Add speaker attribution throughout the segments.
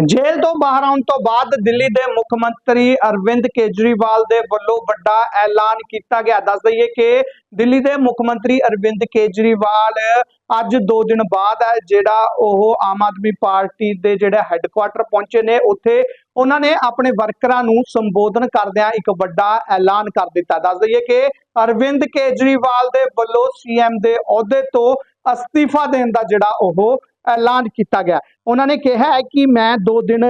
Speaker 1: ਜੇਲ੍ਹ ਤੋਂ ਬਾਹਰ ਆਉਣ ਤੋਂ ਬਾਅਦ ਦਿੱਲੀ ਦੇ ਮੁੱਖ ਮੰਤਰੀ ਅਰਵਿੰਦ ਕੇਜਰੀਵਾਲ ਦੇ ਵੱਲੋਂ ਵੱਡਾ ਐਲਾਨ ਕੀਤਾ ਗਿਆ। ਦੱਸ ਦਈਏ ਕਿ ਦਿੱਲੀ ਦੇ ਮੁੱਖ ਮੰਤਰੀ ਅਰਵਿੰਦ ਕੇਜਰੀਵਾਲ ਅੱਜ 2 ਦਿਨ ਬਾਅਦ ਹੈ, ਜਿਹੜਾ ਉਹ ਆਮ ਆਦਮੀ ਪਾਰਟੀ ਦੇ ਜਿਹੜਾ ਹੈੱਡਕੁਆਟਰ ਪਹੁੰਚੇ ਨੇ, ਉੱਥੇ ਉਹਨਾਂ ਨੇ ਆਪਣੇ ਵਰਕਰਾਂ ਨੂੰ ਸੰਬੋਧਨ ਕਰਦਿਆਂ ਇੱਕ ਵੱਡਾ ਐਲਾਨ ਕਰ ਦਿੱਤਾ। ਦੱਸ ਦਈਏ ਕਿ ਅਰਵਿੰਦ ਕੇਜਰੀਵਾਲ ਦੇ ਵੱਲੋਂ ਸੀਐਮ ਦੇ ਅਹੁਦੇ ਤੋਂ ਅਸਤੀਫਾ ਦੇਣ ਦਾ ਜਿਹੜਾ ਉਹ ਐਲਾਨ ਕੀਤਾ ਗਿਆ। ਉਹਨਾਂ ਨੇ ਕਿਹਾ ਹੈ ਕਿ ਮੈਂ 2 ਦਿਨ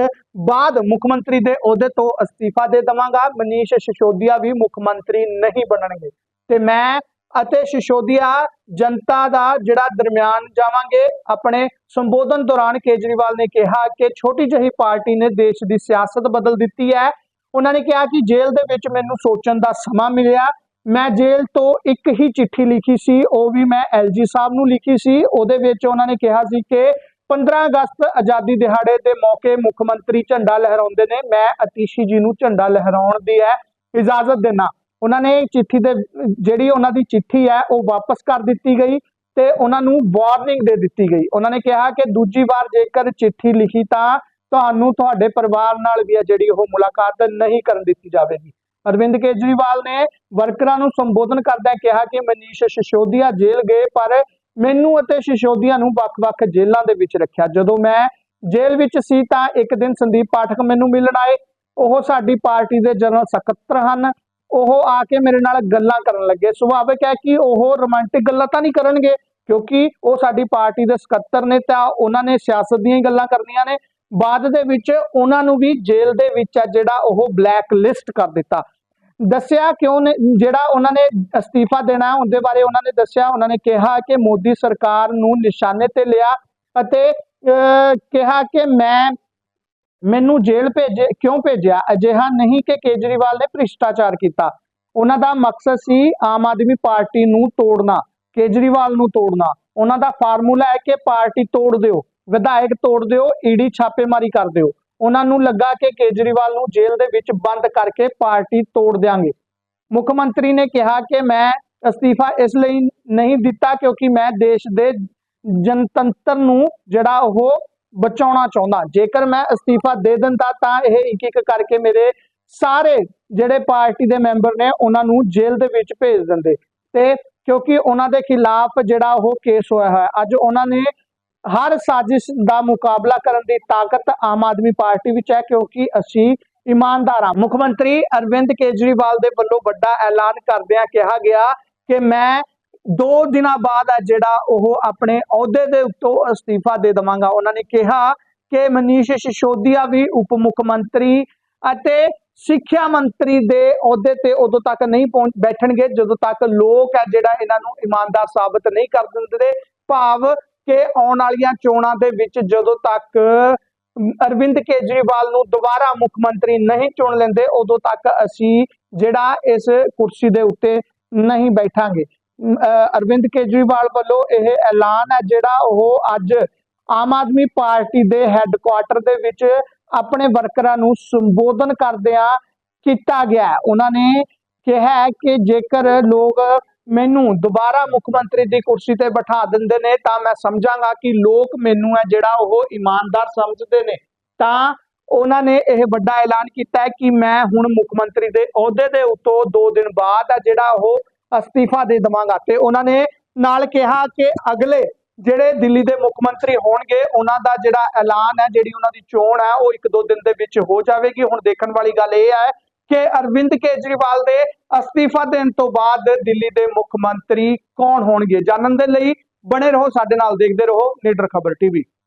Speaker 1: ਬਾਅਦ ਮੁੱਖ ਮੰਤਰੀ ਦੇ ਅਹੁਦੇ ਤੋਂ ਅਸਤੀਫਾ ਦੇ ਦਵਾਂਗਾ। ਮਨੀਸ਼ ਸਿਸੋਦੀਆ ਵੀ ਮੁੱਖ ਮੰਤਰੀ ਨਹੀਂ ਬਣਨਗੇ। ਤੇ ਮੈਂ ਅਤੇ ਸਿਸੋਦੀਆ ਜਨਤਾ ਦਾ ਜਿਹੜਾ ਦਰਮਿਆਨ ਜਾਵਾਂਗੇ, ਆਪਣੇ ਸੰਬੋਧਨ ਦੌਰਾਨ ਕੇਜਰੀਵਾਲ ਨੇ ਕਿਹਾ ਕਿ ਛੋਟੀ ਜਿਹੀ ਪਾਰਟੀ ਨੇ ਦੇਸ਼ ਦੀ ਸਿਆਸਤ ਬਦਲ ਦਿੱਤੀ ਹੈ। ਉਹਨਾਂ ਨੇ ਕਿਹਾ ਕਿ ਜੇਲ੍ਹ ਦੇ ਵਿੱਚ ਮੈਨੂੰ ਸੋਚਣ ਦਾ ਸਮਾਂ ਮਿਲਿਆ। ਮੈਂ ਜੇਲ੍ਹ ਤੋਂ ਇੱਕ ਹੀ ਚਿੱਠੀ ਲਿਖੀ ਸੀ, ਉਹ ਵੀ ਮੈਂ ਐਲਜੀ ਸਾਹਿਬ ਨੂੰ ਲਿਖੀ ਸੀ। ਉਹਦੇ ਵਿੱਚ ਉਹਨਾਂ ਨੇ ਕਿਹਾ ਸੀ ਕਿ 15 ਅਗਸਤ ਆਜ਼ਾਦੀ ਦਿਹਾੜੇ ਦੇ ਮੌਕੇ ਮੁੱਖ ਮੰਤਰੀ ਝੰਡਾ ਲਹਿਰਾਉਂਦੇ ਨੇ। ਮੈਂ ਅਤੀਸ਼ੀ ਜੀ ਨੂੰ ਝੰਡਾ ਲਹਿਰਾਉਣ ਦੀ ਹੈ ਇਜਾਜ਼ਤ ਦੇਣਾ ਉਹਨਾਂ ਨੇ ਚਿੱਠੀ ਦੇ, ਜਿਹੜੀ ਉਹਨਾਂ ਦੀ ਚਿੱਠੀ ਹੈ ਉਹ ਵਾਪਸ ਕਰ ਦਿੱਤੀ ਗਈ ਤੇ ਉਹਨਾਂ ਨੂੰ ਵਾਰਨਿੰਗ ਦੇ ਦਿੱਤੀ ਗਈ। ਉਹਨਾਂ ਨੇ ਕਿਹਾ ਕਿ ਦੂਜੀ ਵਾਰ ਜੇਕਰ ਚਿੱਠੀ ਲਿਖੀ ਤਾਂ ਤੁਹਾਨੂੰ ਤੁਹਾਡੇ ਪਰਿਵਾਰ ਨਾਲ ਵੀ ਹੈ ਜਿਹੜੀ ਉਹ ਮੁਲਾਕਾਤ ਨਹੀਂ ਕਰਨ ਦਿੱਤੀ ਜਾਵੇਗੀ। ਅਰਵਿੰਦ ਕੇਜਰੀਵਾਲ ਨੇ ਵਰਕਰਾਂ ਨੂੰ ਸੰਬੋਧਨ ਕਰਦਿਆਂ ਕਿਹਾ ਕਿ ਮਨੀਸ਼ ਸਿਸੋਦੀਆ ਜੇਲ੍ਹ ਗਏ, ਪਰ ਮੈਨੂੰ ਅਤੇ ਸਿਸੋਦੀਆ ਨੂੰ ਵੱਖ-ਵੱਖ ਜੇਲ੍ਹਾਂ ਦੇ ਵਿੱਚ ਰੱਖਿਆ। ਜਦੋਂ ਮੈਂ ਜੇਲ੍ਹ ਵਿੱਚ ਸੀ ਤਾਂ ਇੱਕ ਦਿਨ ਸੰਦੀਪ ਪਾਠਕ ਮੈਨੂੰ ਮਿਲਣ ਆਏ। ਉਹ ਸਾਡੀ ਪਾਰਟੀ ਦੇ ਜਨਰਲ ਸਕੱਤਰ ਹਨ। ਉਹ ਆ ਕੇ ਮੇਰੇ ਨਾਲ ਗੱਲਾਂ ਕਰਨ ਲੱਗੇ। ਸੁਭਾਵਿਕ ਹੈ ਕਿ ਉਹ ਰੋਮਾਂਟਿਕ ਗੱਲਾਂ ਤਾਂ ਨਹੀਂ ਕਰਨਗੇ, ਕਿਉਂਕਿ ਉਹ ਸਾਡੀ ਪਾਰਟੀ ਦੇ ਸਕੱਤਰ ਨੇ ਤਾਂ ਉਹਨਾਂ ਨੇ ਸਿਆਸਤ ਦੀਆਂ ਹੀ ਗੱਲਾਂ ਕਰਨੀਆਂ ਨੇ। ਬਾਅਦ ਦੇ ਵਿੱਚ ਉਹਨਾਂ ਨੂੰ ਵੀ ਜੇਲ੍ਹ ਦੇ ਵਿੱਚ ਆ ਜਿਹੜਾ ਉਹ ਬਲੈਕ ਲਿਸਟ ਕਰ ਦਿੱਤਾ। ਦੱਸਿਆ ਕਿਉਂ ਨੇ ਜਿਹੜਾ ਉਹਨਾਂ ਨੇ ਅਸਤੀਫਾ ਦੇਣਾ ਉਹਦੇ ਬਾਰੇ ਉਹਨਾਂ ਨੇ ਦੱਸਿਆ ਉਹਨਾਂ ਨੇ ਕਿਹਾ ਕਿ ਮੋਦੀ ਸਰਕਾਰ ਨੂੰ ਨਿਸ਼ਾਨੇ ਤੇ ਲਿਆ ਅਤੇ ਅਹ, ਕਿਹਾ ਕਿ ਮੈਂ ਮੈਨੂੰ ਜੇਲ੍ਹ ਭੇਜੇ ਕਿਉਂ ਭੇਜਿਆ? ਅਜਿਹਾ ਨਹੀਂ ਕਿ ਕੇਜਰੀਵਾਲ ਨੇ ਭ੍ਰਿਸ਼ਟਾਚਾਰ ਕੀਤਾ। ਉਹਨਾਂ ਦਾ ਮਕਸਦ ਸੀ ਆਮ ਆਦਮੀ ਪਾਰਟੀ ਨੂੰ ਤੋੜਨਾ ਕੇਜਰੀਵਾਲ ਨੂੰ ਤੋੜਨਾ। ਉਹਨਾਂ ਦਾ ਫਾਰਮੂਲਾ ਹੈ ਕਿ ਪਾਰਟੀ ਤੋੜ ਦਿਓ। ਵਿਧਾਇਕ ਤੋੜ ਦਿਓ, ਈਡੀ ਛਾਪੇਮਾਰੀ ਕਰ ਦਿਓ। ਉਹਨਾਂ ਨੂੰ ਲੱਗਾ ਕਿ ਕੇਜਰੀਵਾਲ ਨੂੰ ਜੇਲ੍ਹ ਦੇ ਵਿੱਚ ਬੰਦ ਕਰਕੇ ਪਾਰਟੀ ਤੋੜ ਦਿਆਂਗੇ। ਮੁੱਖ ਮੰਤਰੀ ਨੇ ਕਿਹਾ ਕਿ ਮੈਂ ਅਸਤੀਫਾ ਇਸ ਲਈ ਨਹੀਂ ਦਿੱਤਾ ਕਿਉਂਕਿ ਮੈਂ ਦੇਸ਼ ਦੇ ਜਨਤੰਤਰ ਨੂੰ ਜਿਹੜਾ ਉਹ ਬਚਾਉਣਾ ਚਾਹੁੰਦਾ। ਜੇਕਰ ਮੈਂ ਅਸਤੀਫਾ ਦੇ ਦਿੰਦਾ ਤਾਂ ਇਹ ਇੱਕ ਇੱਕ ਕਰਕੇ ਮੇਰੇ ਸਾਰੇ ਜਿਹੜੇ ਪਾਰਟੀ ਦੇ ਮੈਂਬਰ ਨੇ ਉਹਨਾਂ ਨੂੰ ਜੇਲ੍ਹ ਦੇ ਵਿੱਚ ਭੇਜ ਦਿੰਦੇ। ਤੇ ਕਿਉਂਕਿ ਉਹਨਾਂ ਦੇ ਖਿਲਾਫ ਜਿਹੜਾ ਉਹ ਕੇਸ ਹੋਇਆ ਹੈ, ਅੱਜ ਉਹਨਾਂ ਨੇ ਹਰ ਸਾਜ਼ਿਸ਼ ਦਾ ਮੁਕਾਬਲਾ ਕਰਨ ਦੀ ਤਾਕਤ ਆਮ ਆਦਮੀ ਪਾਰਟੀ ਵਿੱਚ ਹੈ, ਕਿਉਂਕਿ ਅਸੀਂ ਇਮਾਨਦਾਰ ਹਾਂ ਮੁੱਖ ਮੰਤਰੀ ਅਰਵਿੰਦ ਕੇਜਰੀਵਾਲ ਦੇ ਵੱਲੋਂ ਵੱਡਾ ਐਲਾਨ ਕਰਦਿਆਂ ਕਿਹਾ ਗਿਆ ਕਿ ਮੈਂ 2 ਦਿਨਾਂ ਬਾਅਦ ਹੈ ਜਿਹੜਾ ਉਹ ਆਪਣੇ ਅਹੁਦੇ ਦੇ ਉੱਤੋਂ ਅਸਤੀਫਾ ਦੇ ਦਵਾਂਗਾ। ਉਹਨਾਂ ਨੇ ਕਿਹਾ ਕਿ ਮਨੀਸ਼ ਸਿਸੋਦੀਆ ਵੀ ਉਪ ਮੁੱਖ ਮੰਤਰੀ ਅਤੇ ਸਿੱਖਿਆ ਮੰਤਰੀ ਦੇ ਅਹੁਦੇ ਤੇ ਉਦੋਂ ਤੱਕ ਨਹੀਂ ਪਹੁੰਚ ਬੈਠਣਗੇ, ਜਦੋਂ ਤੱਕ ਲੋਕ ਹੈ ਜਿਹੜਾ ਇਹਨਾਂ ਨੂੰ ਇਮਾਨਦਾਰ ਸਾਬਤ ਨਹੀਂ ਕਰ ਦਿੰਦੇ, ਭਾਵ ਕਿ ਆਉਣ ਵਾਲੀਆਂ ਚੋਣਾਂ ਦੇ ਵਿੱਚ ਜਦੋਂ ਤੱਕ ਅਰਵਿੰਦ ਕੇਜਰੀਵਾਲ ਨੂੰ ਦੁਬਾਰਾ ਮੁੱਖ ਮੰਤਰੀ ਨਹੀਂ ਚੁਣ ਲੈਂਦੇ, ਉਦੋਂ ਤੱਕ ਅਸੀਂ ਜਿਹੜਾ ਇਸ ਕੁਰਸੀ ਦੇ ਉੱਤੇ ਨਹੀਂ ਬੈਠਾਂਗੇ। ਅਰਵਿੰਦ ਕੇਜਰੀਵਾਲ ਵੱਲੋਂ ਇਹ ਐਲਾਨ ਹੈ ਜਿਹੜਾ ਉਹ ਅੱਜ ਆਮ ਆਦਮੀ ਪਾਰਟੀ ਦੇ ਹੈੱਡਕੁਆਟਰ ਦੇ ਵਿੱਚ ਆਪਣੇ ਵਰਕਰਾਂ ਨੂੰ ਸੰਬੋਧਨ ਕਰਦਿਆਂ ਕੀਤਾ ਗਿਆ ਉਹਨਾਂ ਨੇ ਕਿਹਾ ਕਿ ਜੇਕਰ ਲੋਕ ਮੈਨੂੰ ਦੁਬਾਰਾ ਮੁੱਖ ਮੰਤਰੀ ਦੀ ਕੁਰਸੀ ਤੇ ਬਿਠਾ ਦਿੰਦੇ ਨੇ, ਤਾਂ ਮੈਂ ਸਮਝਾਂਗਾ ਕਿ ਲੋਕ ਮੈਨੂੰ ਹੈ ਜਿਹੜਾ ਉਹ ਇਮਾਨਦਾਰ ਸਮਝਦੇ ਨੇ। ਤਾਂ ਉਹਨਾਂ ਨੇ ਇਹ ਵੱਡਾ ਐਲਾਨ ਕੀਤਾ ਹੈ ਕਿ ਮੈਂ ਹੁਣ ਮੁੱਖ ਮੰਤਰੀ ਦੇ ਅਹੁਦੇ ਦੇ ਉੱਤੋਂ 2 ਦਿਨ ਬਾਅਦ ਆ ਜਿਹੜਾ ਉਹ ਅਸਤੀਫਾ ਦੇ ਦਵਾਂਗਾ। ਤੇ ਉਹਨਾਂ ਨੇ ਨਾਲ ਕਿਹਾ ਕਿ ਅਗਲੇ ਜਿਹੜੇ ਦਿੱਲੀ ਦੇ ਮੁੱਖ ਮੰਤਰੀ ਹੋਣਗੇ, ਉਹਨਾਂ ਦਾ ਜਿਹੜਾ ਐਲਾਨ ਹੈ, ਜਿਹੜੀ ਉਹਨਾਂ ਦੀ ਚੋਣ ਹੈ, ਉਹ ਇੱਕ ਦੋ ਦਿਨ ਦੇ ਵਿੱਚ ਹੋ ਜਾਵੇਗੀ। ਹੁਣ ਦੇਖਣ ਵਾਲੀ ਗੱਲ ਇਹ ਹੈ ਕਿ ਅਰਵਿੰਦ ਕੇਜਰੀਵਾਲ ਦੇ ਅਸਤੀਫਾ ਦੇਣ ਤੋਂ ਬਾਅਦ ਦਿੱਲੀ ਦੇ ਮੁੱਖ ਮੰਤਰੀ ਕੌਣ ਹੋਣਗੇ? ਜਾਣਨ ਦੇ ਲਈ ਬਣੇ ਰਹੋ, ਸਾਡੇ ਨਾਲ ਦੇਖਦੇ ਰਹੋ ਲੀਡਰ ਖਬਰ ਟੀਵੀ।